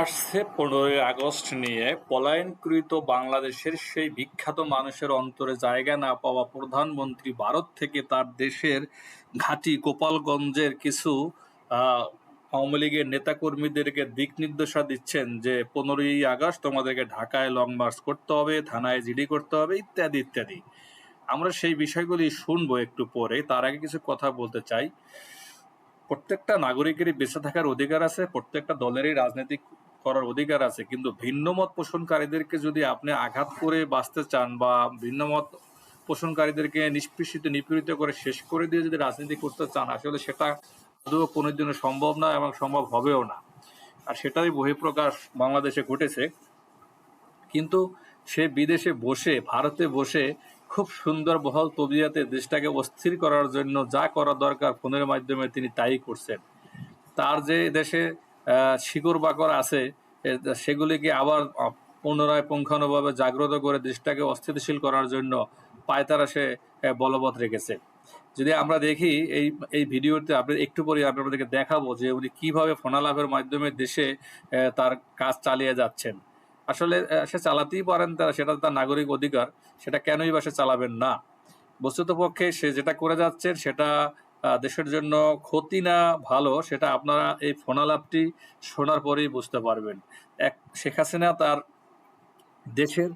আসছে পনেরোই আগস্ট নিয়ে। পলায়নকৃত বাংলাদেশের সেই বিখ্যাত মানুষের অন্তরে জায়গা না পাওয়া প্রধানমন্ত্রী ভারত থেকে তার দেশের ঘাঁটি গোপালগঞ্জের কিছু আওয়ামী লীগের নেতাকর্মীদেরকে দিক নির্দেশা দিচ্ছেন যে, পনেরোই আগস্ট তোমাদেরকে ঢাকায় লং মার্চ করতে হবে, থানায় জিডি করতে হবে, ইত্যাদি ইত্যাদি। আমরা সেই বিষয়গুলি শুনব একটু পরে। তার আগে কিছু কথা বলতে চাই। প্রত্যেকটা নাগরিকেরই বেঁচে থাকার অধিকার আছে, প্রত্যেকটা দলেরই রাজনীতি করার অধিকার আছে, কিন্তু ভিন্ন মত পোষণকারীদেরকে যদি আপনি আঘাত করে বাঁচতে চান বা ভিন্ন মত পোষণকারীদেরকে নিষ্পৃষিত, নিপীড়িত করে শেষ করে দিয়ে যদি রাজনীতি করতে চান, আসলে সেটা আদৌ কোনোদিনও সম্ভব না এবং সম্ভব হবেও না। আর সেটারই বহিঃপ্রকাশ বাংলাদেশে ঘটেছে। কিন্তু সে বিদেশে বসে, ভারতে বসে খুব সুন্দর বহল তবিয়াতে দেশটাকে অস্থির করার জন্য যা করা দরকার ফোনের মাধ্যমে তিনি তাই করছেন। তার যে দেশে শিকড় বাকর আছে সেগুলিকে আবার পুনরায় পুঙ্খানুভাবে জাগ্রত করে দেশটাকে অস্থিতিশীল করার জন্য পায়তারা সে বলবৎ রেখেছে। যদি আমরা দেখি এই এই ভিডিওতে আপনি একটু পরে আপনাদেরকে দেখাবো যে উনি কীভাবে ফোনালাভের মাধ্যমে দেশে তার কাজ চালিয়ে যাচ্ছেন। আসলে সে চালাতেই পারেন তারা, সেটা তার নাগরিক অধিকার, সেটা কেনই বা সে চালাবেন না। বস্তুত পক্ষে সে যেটা করে যাচ্ছেন, সেটা দেশের জন্য ক্ষতি না ভালো, সেটা আপনারা এই ফোনালাপটি শোনার পরেই বুঝতে পারবেন। এক, শেখ হাসিনা তার দেশের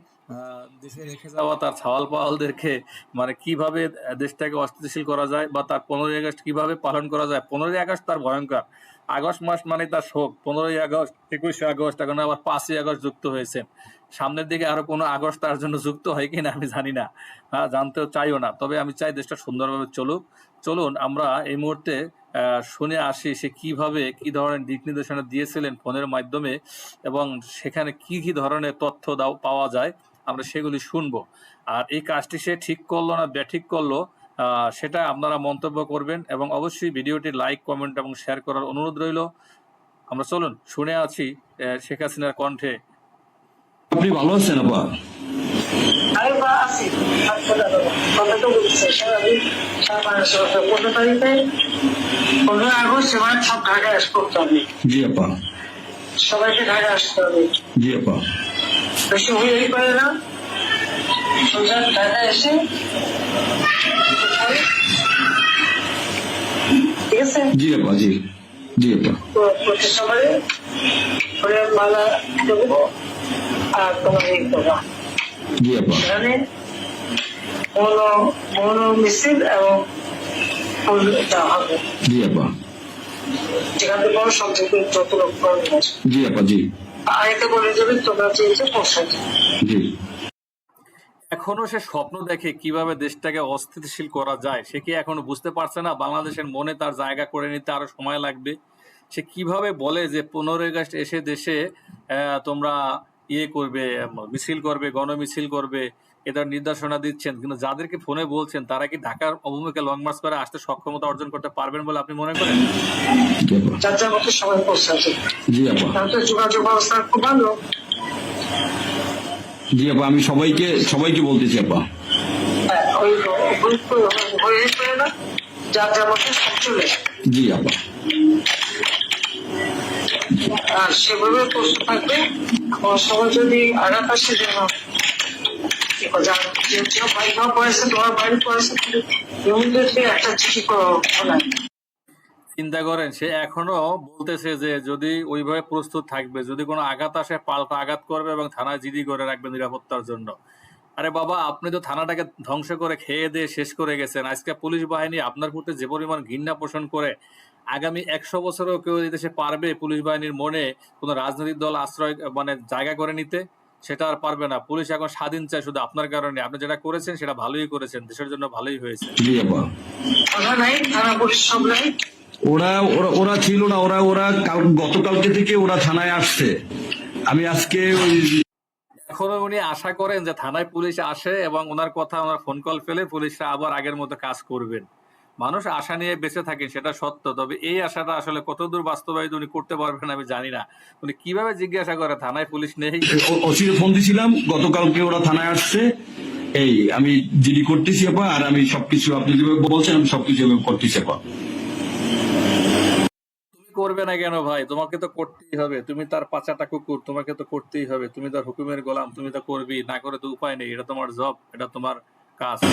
দেশে রেখে যাওয়া তার ছাওয়াল পাওয়ালদেরকে মানে কীভাবে দেশটাকে অস্থিতিশীল করা যায় বা তার পনেরোই আগস্ট কীভাবে পালন করা যায়? পনেরোই আগস্ট তার ভয়ঙ্কর। আগস্ট মাস মানে তার শোক। পনেরোই আগস্ট, একুশে আগস্ট, এখন আবার পাঁচই আগস্ট যুক্ত হয়েছে। সামনের দিকে আরও কোনো আগস্ট তার জন্য যুক্ত হয় কিনা আমি জানি না। হ্যাঁ জানতেও চাইও না। তবে আমি চাই দেশটা সুন্দরভাবে চলুক। চলুন আমরা এই মুহূর্তে শুনে আসি সে কীভাবে কি ধরনের দিক নির্দেশনা দিয়েছিলেন ফোনের মাধ্যমে এবং সেখানে কি কি ধরনের তথ্য দাও, পাওয়া যায়, আমরা সেগুলি শুনব। আর এই কাজটি সে ঠিক করল না ব্যাঠিক করল সেটা আপনারা মন্তব্য করবেন এবং অবশ্যই ভিডিওটি লাইক, কমেন্ট এবং শেয়ার করার অনুরোধ রইল। আমরা চলুন, শুনে আছি শেখ হাসিনার কণ্ঠে। আপনি ভালো আছেন আপা আমি বা আছি কথা তো বলছে সারাদিন পনেরো তারিখে পনেরো আগস্ট এবার সব ঢাকায় আস করতে হবে জি আপা। সবাইকে ঢাকায় আসতে হবে। জি আপা। বেশি হয়েই পারে না। সোজা ঢাকায় এসে ঠিক আছে? জি আপা জি। জি আপা। প্রতি সবাই মালা দেবো আর তোমার এই মৌন মিছিল এবং জি আপা। যেখান থেকে যত জি আপা জি। আরেকটা বলে দেবে তোমরা চেয়েছো পৌঁছাতে জি। এখনও সে স্বপ্ন দেখে কীভাবে দেশটাকে অস্থিতিশীল করা যায় সে কি এখনও বুঝতে পারছে না? বাংলাদেশের মনে তার জায়গা করে নিতে আরও সময় লাগবে। সে কীভাবে বলে যে পনেরোই আগস্ট এসে দেশে আহ, তোমরা ইয়ে করবে মিছিল করবে গণমিছিল করবে এটা নির্দেশনা দিচ্ছেন। কিন্তু যাদেরকে ফোনে বলছেন তারা কি ঢাকার অভিমুখে লং মার্চ করে আসতে সক্ষমতা অর্জন করতে পারবেন বলে আপনি মনে করেন? আপা মতো পৌঁছাচ্ছে জি আপা। যোগাযোগ ব্যবস্থা খুব ভালো। জি আপা আমি সবাইকে সবাইকে বলতেছি আপা। জি ওই গ্রুপ হয়ে পড়ে না যার যার মতো সব চলে আসে। জি আপা সেভাবে প্রস্তুত থাকবে। সবাই যদি আঘাত আসে, যেন চিন্তা করেন, সে এখনও বলতেছে যে যদি ওইভাবে প্রস্তুত থাকবে, যদি কোনো আঘাত আসে, পাল্টা আঘাত করবে এবং থানায় জিডি করে রাখবে নিরাপত্তার জন্য। আরে বাবা, আপনি তো থানাটাকে ধ্বংস করে খেয়ে দিয়ে শেষ করে গেছেন। আজকে পুলিশ বাহিনী আপনার প্রতি যে পরিমাণ ঘৃণা পোষণ করে আগামী একশো বছরেও কেউ এই দেশে পারবে পুলিশ বাহিনীর মনে কোনো রাজনৈতিক দল আশ্রয় মানে জায়গা করে নিতে? সেটা আর পারবে না। পুলিশ এখন স্বাধীন চায় শুধু আপনার কারণে। আপনি যেটা করেছেন সেটা ভালোই করেছেন। দেশের জন্য ভালোই হয়েছে। ওরা ওরা ওরা ছিল না। ওরা ওরা কাল গতকালকে থেকে ওরা থানায় আসছে। আমি আজকে ওই এখনও উনি আশা করেন যে থানায় পুলিশ আসে এবং ওনার কথা ওনার ফোন কল পেলে পুলিশরা আবার আগের মতো কাজ করবেন। মানুষ আশা নিয়ে বেঁচে থাকেন সেটা সত্য। তবে এই আশাটা আসলে কতদূর বাস্তবায়িত উনি করতে পারবেন আমি জানি না। উনি কীভাবে জিজ্ঞাসা করে থানায় পুলিশ নেই? ওসিরে ফোন দিছিলাম গতকালকে ওরা থানায় আসছে। এই আমি জিডি করতেছি আপা আর আমি সবকিছু আপনি যেভাবে বলছেন আমি সবকিছু করতেছি আপা। তুমি করবে না কেন ভাই? তোমাকে তো করতেই হবে। তুমি তার পাচাটা কুকুর তোমাকে তো করতেই হবে। তুমি তার হুকুমের গোলাম তুমি তো করবি না করে তো উপায় নেই এটা তোমার জব এটা তোমার casa.